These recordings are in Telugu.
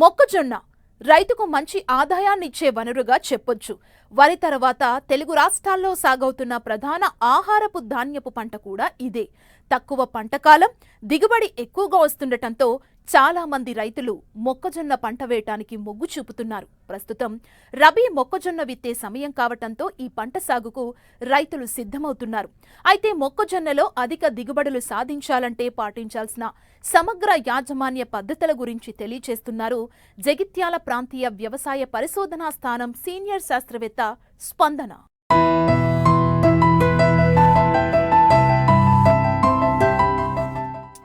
మొక్కజొన్న రైతుకు మంచి ఆదాయాన్నిచ్చే వనరుగా చెప్పొచ్చు. వరి తర్వాత తెలుగు రాష్ట్రాల్లో సాగవుతున్న ప్రధాన ఆహారపు ధాన్యపు పంట కూడా ఇదే. తక్కువ పంటకాలం దిగుబడి ఎక్కువగా వస్తుండటంతో చాలా మంది రైతులు మొక్కజొన్న పంట వేయటానికి మొగ్గు చూపుతున్నారు. ప్రస్తుతం రబీ మొక్కజొన్న విత్తే సమయం కావటంతో ఈ పంట సాగుకు రైతులు సిద్ధమవుతున్నారు. అయితే మొక్కజొన్నలో అధిక దిగుబడులు సాధించాలంటే పాటించాల్సిన సమగ్ర యాజమాన్య పద్ధతుల గురించి తెలియచేస్తున్నారు జగిత్యాల ప్రాంతీయ వ్యవసాయ పరిశోధనా స్థానం సీనియర్ శాస్త్రవేత్త స్పందన.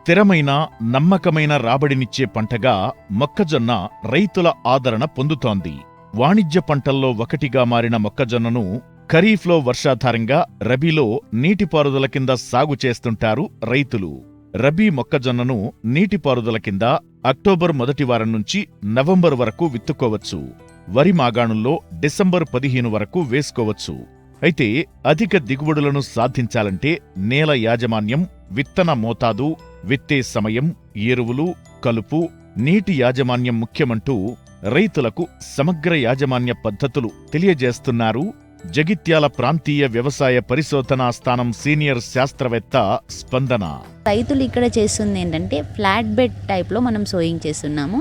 స్థిరమైన నమ్మకమైన రాబడినిచ్చే పంటగా మొక్కజొన్న రైతుల ఆదరణ పొందుతోంది. వాణిజ్య పంటల్లో ఒకటిగా మారిన మొక్కజొన్నను ఖరీఫ్లో వర్షాధారంగా రబీలో నీటిపారుదల కింద సాగు చేస్తుంటారు రైతులు. రబీ మొక్కజొన్నను నీటిపారుదల కింద అక్టోబర్ మొదటి వారం నుంచి నవంబర్ వరకు విత్తుకోవచ్చు. వరి మాగాణుల్లో డిసెంబర్ పదిహేను వరకు వేసుకోవచ్చు. అయితే అధిక దిగుబడులను సాధించాలంటే నేల యాజమాన్యం విత్తన మోతాదు విత్తే సమయం ఎరువులు కలుపు నీటి యాజమాన్యం ముఖ్యమంటూ రైతులకు సమగ్ర యాజమాన్య పద్ధతులు తెలియజేస్తున్నారు. జగిత్యాల ప్రాంతీయ వ్యవసాయ పరిశోధనా స్థానం సీనియర్ శాస్త్రవేత్త స్పందన. రైతులు ఇక్కడ చేస్తుంది ఏంటంటే ఫ్లాట్ బెడ్ టైప్లో మనం సోయింగ్ చేస్తున్నాము.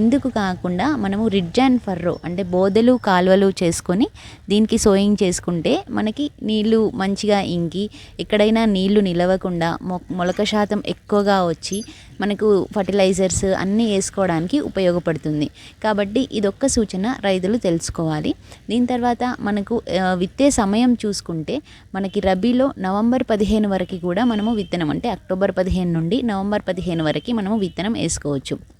ఇందుకు కాకుండా మనము రిడ్జ్ అండ్ ఫర్రో అంటే బోదెలు కాలువలు చేసుకొని దీనికి సోయింగ్ చేసుకుంటే మనకి నీళ్ళు మంచిగా ఇంకి ఎక్కడైనా నీళ్ళు నిలవకుండా మొ మొలక శాతం ఎక్కువగా వచ్చి మనకు ఫర్టిలైజర్స్ అన్నీ వేసుకోవడానికి ఉపయోగపడుతుంది. కాబట్టి ఇదొక్క సూచన రైతులు తెలుసుకోవాలి. దీని తర్వాత మనకు విత్తే సమయం చూసుకుంటే మనకి రబీలో నవంబర్ పదిహేను వరకు కూడా మనము విత్తనం అంటే అక్టోబర్ పదిహేను నుండి నవంబర్ పదిహేను వరకు మనము విత్తనం వేసుకోవచ్చు.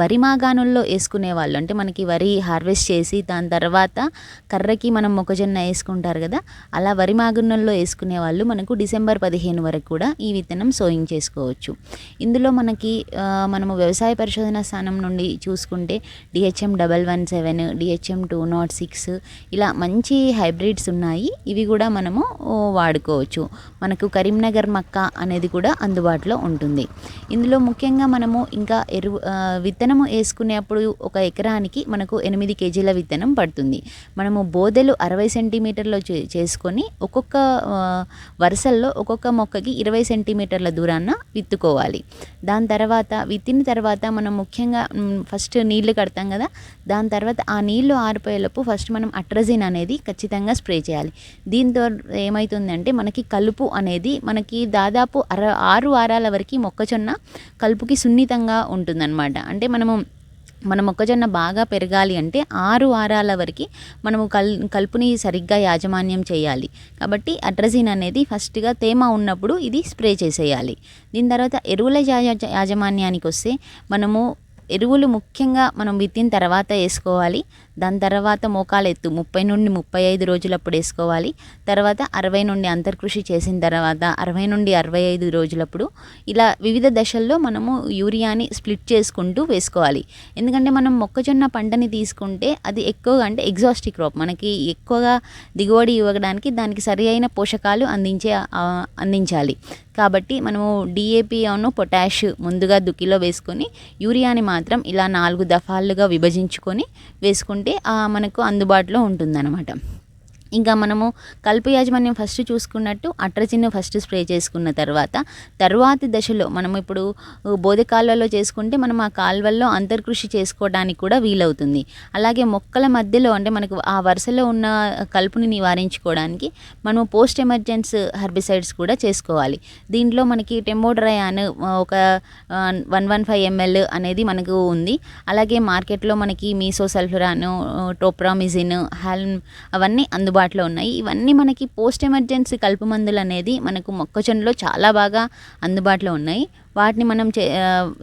వరి మాగాణుల్లో వేసుకునే వాళ్ళు అంటే మనకి వరి హార్వెస్ట్ చేసి దాని తర్వాత కర్రకి మనం మొక్కజొన్న వేసుకుంటారు కదా అలా వరి మాగాణుల్లో వేసుకునే వాళ్ళు మనకు డిసెంబర్ పదిహేను వరకు కూడా ఈ విత్తనం సోయింగ్ చేసుకోవచ్చు. ఇందులో మనకి మనము వ్యవసాయ పరిశోధన స్థానం నుండి చూసుకుంటే D H M double one seven D H M two nought six ఇలా మంచి హైబ్రిడ్స్ ఉన్నాయి. ఇవి కూడా మనము వాడుకోవచ్చు. మనకు కరీంనగర్ మక్క అనేది కూడా అందుబాటులో ఉంటుంది. ఇందులో ముఖ్యంగా మనము ఇంకా ఎరువు విత్తనము వేసుకునేప్పుడు ఒక ఎకరానికి మనకు ఎనిమిది కేజీల విత్తనం పడుతుంది. మనము బోదెలు అరవై సెంటీమీటర్లో చే- చేసుకొని ఒక్కొక్క వరుసల్లో ఒక్కొక్క మొక్కకి ఇరవై సెంటీమీటర్ల దూరాన విత్తుకోవాలి. దాని తర్వాత విత్తిన తర్వాత మనం ముఖ్యంగా ఫస్ట్ నీళ్ళు కడతాం కదా దాని తర్వాత ఆ నీళ్ళు ఆరిపోయేలోపు ఫస్ట్ మనం అట్రజిన్ అనేది ఖచ్చితంగా స్ప్రే చేయాలి. దీంతో ఏమవుతుందంటే మనకి కలుపు అనేది మనకి దాదాపు అర ఆరు వారాల వరకు మొక్కజొన్న కలుపుకి సున్నితంగా ఉంటుందన్నమాట. అంటే మనము మన మొక్కజొన్న బాగా పెరగాలి అంటే ఆరు వారాల వరకు మనము కల్ కలుపుని సరిగ్గా యాజమాన్యం చేయాలి. కాబట్టి అట్రజిన్ అనేది ఫస్ట్గా తేమ ఉన్నప్పుడు ఇది స్ప్రే చేసేయాలి. దీని తర్వాత ఎరువుల యాజమాన్యానికి వస్తే మనము ఎరువులు ముఖ్యంగా మనం విత్తిన తర్వాత వేసుకోవాలి. దాని తర్వాత మోకాలు ఎత్తు ముప్పై నుండి ముప్పై ఐదు రోజులప్పుడు వేసుకోవాలి. తర్వాత అరవై నుండి అంతర్కృషి చేసిన తర్వాత అరవై నుండి అరవై ఐదు రోజులప్పుడు ఇలా వివిధ దశల్లో మనము యూరియాని స్ప్లిట్ చేసుకుంటూ వేసుకోవాలి. ఎందుకంటే మనం మొక్కజొన్న పంటని తీసుకుంటే అది ఎక్కువగా అంటే ఎగ్జాస్టిక్ క్రాప్ మనకి ఎక్కువగా దిగుబడి ఇవ్వడానికి దానికి సరి అయిన పోషకాలు అందించే అందించాలి. కాబట్టి మనము డిఏపి అవును పొటాష్ ముందుగా దుక్కిలో వేసుకొని యూరియాని మాత్రం ఇలా నాలుగు దఫాలుగా విభజించుకొని వేసుకుంటే మనకు అందుబాటులో ఉంటుందన్నమాట. ఇంకా మనము కలుపు యాజమాన్యం ఫస్ట్ చూసుకున్నట్టు అట్రజిన్ ఫస్ట్ స్ప్రే చేసుకున్న తర్వాత తర్వాతి దశలో మనం ఇప్పుడు బోధె కాలువలో చేసుకుంటే మనం ఆ కాలువల్లో అంతర్కృషి చేసుకోవడానికి కూడా వీలవుతుంది. అలాగే మొక్కల మధ్యలో అంటే మనకు ఆ వరుసలో ఉన్న కలుపుని నివారించుకోవడానికి మనం పోస్ట్ ఎమర్జెన్స్ హెర్బిసైడ్స్ కూడా చేసుకోవాలి. దీంట్లో మనకి టెమోడ్రయాన్ ఒక వన్ వన్ ఫైవ్ ఎంఎల్ అనేది మనకు ఉంది. అలాగే మార్కెట్లో మనకి మీసో సల్ఫురాను టోప్రామిజిన్ హాల్మ్ అవన్నీ అందుబాటులో ఉన్నాయి. ఇవన్నీ మనకి పోస్ట్ ఎమర్జెన్సీ కలుపు మందులు అనేది మనకు మొక్కజొన్నలో చాలా బాగా అందుబాటులో ఉన్నాయి. వాటిని మనం చే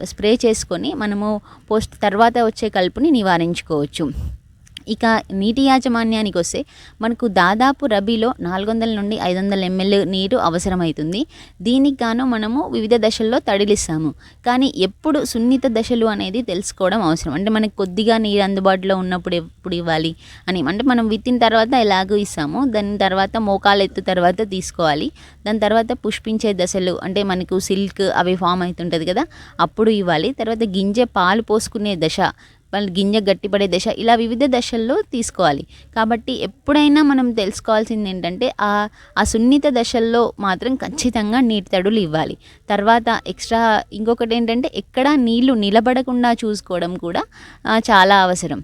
స్ప్రే చేసుకొని మనము పోస్ట్ తర్వాత వచ్చే కలుపుని నివారించుకోవచ్చు. ఇక నీటి యాజమాన్యానికి వస్తే మనకు దాదాపు రబీలో నాలుగు వందల నుండి ఐదు వందల ఎంఎల్ నీరు అవసరమవుతుంది దీనికి గాను మనము వివిధ దశల్లో తడిలిస్తాము. కానీ ఎప్పుడు సున్నిత దశలు అనేది తెలుసుకోవడం అవసరం. అంటే మనకు కొద్దిగా నీరు అందుబాటులో ఉన్నప్పుడు ఎప్పుడు ఇవ్వాలి అని. అంటే మనం విత్తిన తర్వాత ఎలాగో ఇస్తాము. దాని తర్వాత మోకాలు ఎత్తు తర్వాత తీసుకోవాలి. దాని తర్వాత పుష్పించే దశలు అంటే మనకు సిల్క్ అవి ఫామ్ అవుతుంటుంది కదా అప్పుడు ఇవ్వాలి. తర్వాత గింజ పాలు పోసుకునే దశ వాళ్ళ గింజ గట్టిపడే దశ ఇలా వివిధ దశల్లో తీసుకోవాలి. కాబట్టి ఎప్పుడైనా మనం తెలుసుకోవాల్సింది ఏంటంటే ఆ ఆ సున్నిత దశల్లో మాత్రం ఖచ్చితంగా నీటి తడులు ఇవ్వాలి. తర్వాత ఎక్స్ట్రా ఇంకొకటి ఏంటంటే ఎక్కడా నీళ్ళు నిలబడకుండా చూసుకోవడం కూడా చాలా అవసరం.